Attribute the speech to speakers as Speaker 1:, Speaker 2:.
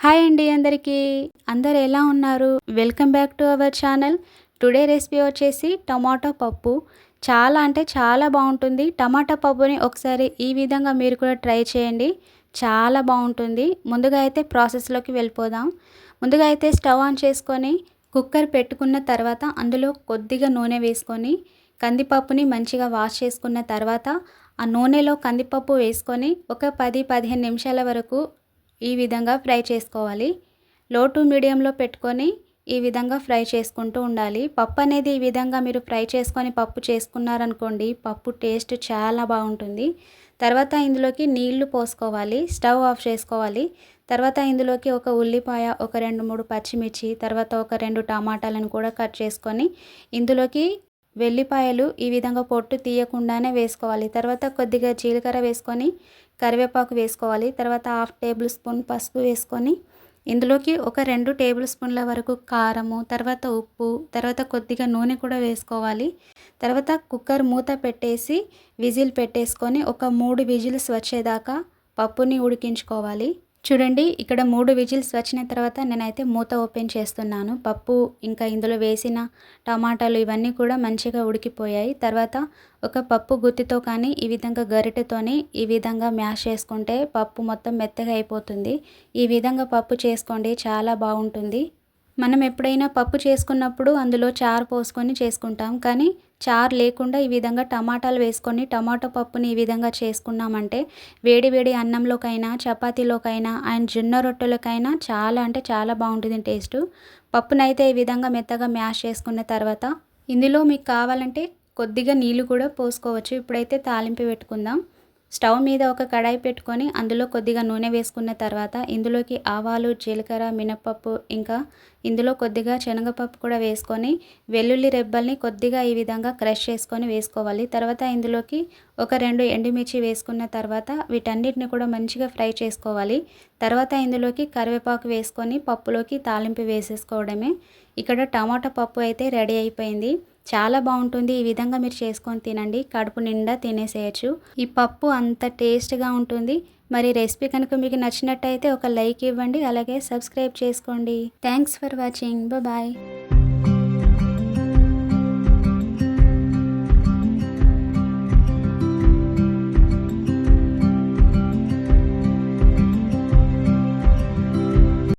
Speaker 1: Hi అండి అందరికీ. అందరు ఎలా ఉన్నారు? Welcome back to our channel. Today recipe వచ్చేసి టమాటో పప్పు. చాలా అంటే చాలా బాగుంటుంది. టమాటా పప్పుని ఒకసారి ఈ విధంగా మీరు కూడా ట్రై చేయండి. చాలా బాగుంటుంది. ముందుగా అయితే ప్రాసెస్లోకి వెళ్ళిపోదాం. ముందుగా అయితే స్టవ్ ఆన్ చేసుకొని కుక్కర్ పెట్టుకున్న తర్వాత అందులో కొద్దిగా నూనె వేసుకొని కందిపప్పుని మంచిగా వాష్ చేసుకున్న తర్వాత ఆ నూనెలో కందిపప్పు వేసుకొని ఒక పది పదిహేను నిమిషాల వరకు ఈ విధంగా ఫ్రై చేసుకోవాలి. లో టు మీడియంలో పెట్టుకొని ఈ విధంగా ఫ్రై చేసుకుంటూ ఉండాలి. పప్పు అనేది ఈ విధంగా మీరు ఫ్రై చేసుకొని పప్పు చేసుకున్నారనుకోండి పప్పు టేస్ట్ చాలా బాగుంటుంది. తర్వాత ఇందులోకి నీళ్ళు పోసుకోవాలి స్టవ్ ఆఫ్ చేసుకోవాలి. తర్వాత ఇందులోకి ఒక ఉల్లిపాయ ఒక రెండు మూడు పచ్చిమిర్చి తర్వాత ఒక రెండు టమాటాలను కూడా కట్ చేసుకొని ఇందులోకి వెల్లిపాయలు ఈ విధంగా పొట్టు తీయకుండానే వేసుకోవాలి. తర్వాత కొద్దిగా జీలకర్ర వేసుకొని కరివేపాకు వేసుకోవాలి. తర్వాత హాఫ్ టేబుల్ స్పూన్ పసుపు వేసుకొని ఇందులోకి ఒక రెండు టేబుల్ స్పూన్ల వరకు కారము తర్వాత ఉప్పు తర్వాత కొద్దిగా నూనె కూడా వేసుకోవాలి. తర్వాత కుక్కర్ మూత పెట్టేసి విజిల్ పెట్టేసుకొని ఒక మూడు విజిల్స్ వచ్చేదాకా పప్పుని ఉడికించుకోవాలి. చూడండి ఇక్కడ మూడు విజిల్స్ వచ్చిన తర్వాత నేనైతే మూత ఓపెన్ చేస్తున్నాను. పప్పు ఇంకా ఇందులో వేసిన టమాటాలు ఇవన్నీ కూడా మంచిగా ఉడికిపోయాయి. తర్వాత ఒక పప్పు గుత్తితో కానీ ఈ విధంగా గరిటెతోని ఈ విధంగా మ్యాష్ చేసుకుంటే పప్పు మొత్తం మెత్తగా అయిపోతుంది. ఈ విధంగా పప్పు చేసుకోండి చాలా బాగుంటుంది. మనం ఎప్పుడైనా పప్పు చేసుకున్నప్పుడు అందులో చారు పోసుకొని చేసుకుంటాం. కానీ చారు లేకుండా ఈ విధంగా టమాటాలు వేసుకొని టమాటో పప్పుని ఈ విధంగా చేసుకున్నామంటే వేడి వేడి అన్నంలోకైనా చపాతీలోకైనా అండ్ జొన్న రొట్టెలకైనా చాలా అంటే చాలా బాగుంటుంది టేస్ట్. పప్పునైతే ఈ విధంగా మెత్తగా మ్యాష్ చేసుకున్న తర్వాత ఇందులో మీకు కావాలంటే కొద్దిగా నీళ్ళు కూడా పోసుకోవచ్చు. ఇప్పుడైతే తాలింపు పెట్టుకుందాం. స్టవ్ మీద ఒక కడాయి పెట్టుకొని అందులో కొద్దిగా నూనె వేసుకున్న తర్వాత ఇందులోకి ఆవాలు జీలకర్ర మినపప్పు ఇంకా ఇందులో కొద్దిగా శనగపప్పు కూడా వేసుకొని వెల్లుల్లి రెబ్బల్ని కొద్దిగా ఈ విధంగా క్రష్ చేసుకొని వేసుకోవాలి. తర్వాత ఇందులోకి ఒక రెండు ఎండుమిర్చి వేసుకున్న తర్వాత వీటన్నిటిని కూడా మంచిగా ఫ్రై చేసుకోవాలి. తర్వాత ఇందులోకి కరివేపాకు వేసుకొని పప్పులోకి తాలింపు వేసేసుకోవడమే. ఇక్కడ టమాటా పప్పు అయితే రెడీ అయిపోయింది. చాలా బాగుంటుంది. ఈ విధంగా మీరు చేసుకొని తినండి. కడుపు నిండా తినేసేయచ్చు. ఈ పప్పు అంత టేస్ట్గా ఉంటుంది. మరి రెసిపీ కనుక మీకు నచ్చినట్టయితే ఒక లైక్ ఇవ్వండి. అలాగే సబ్స్క్రైబ్ చేసుకోండి. Thanks for watching. బాయ్.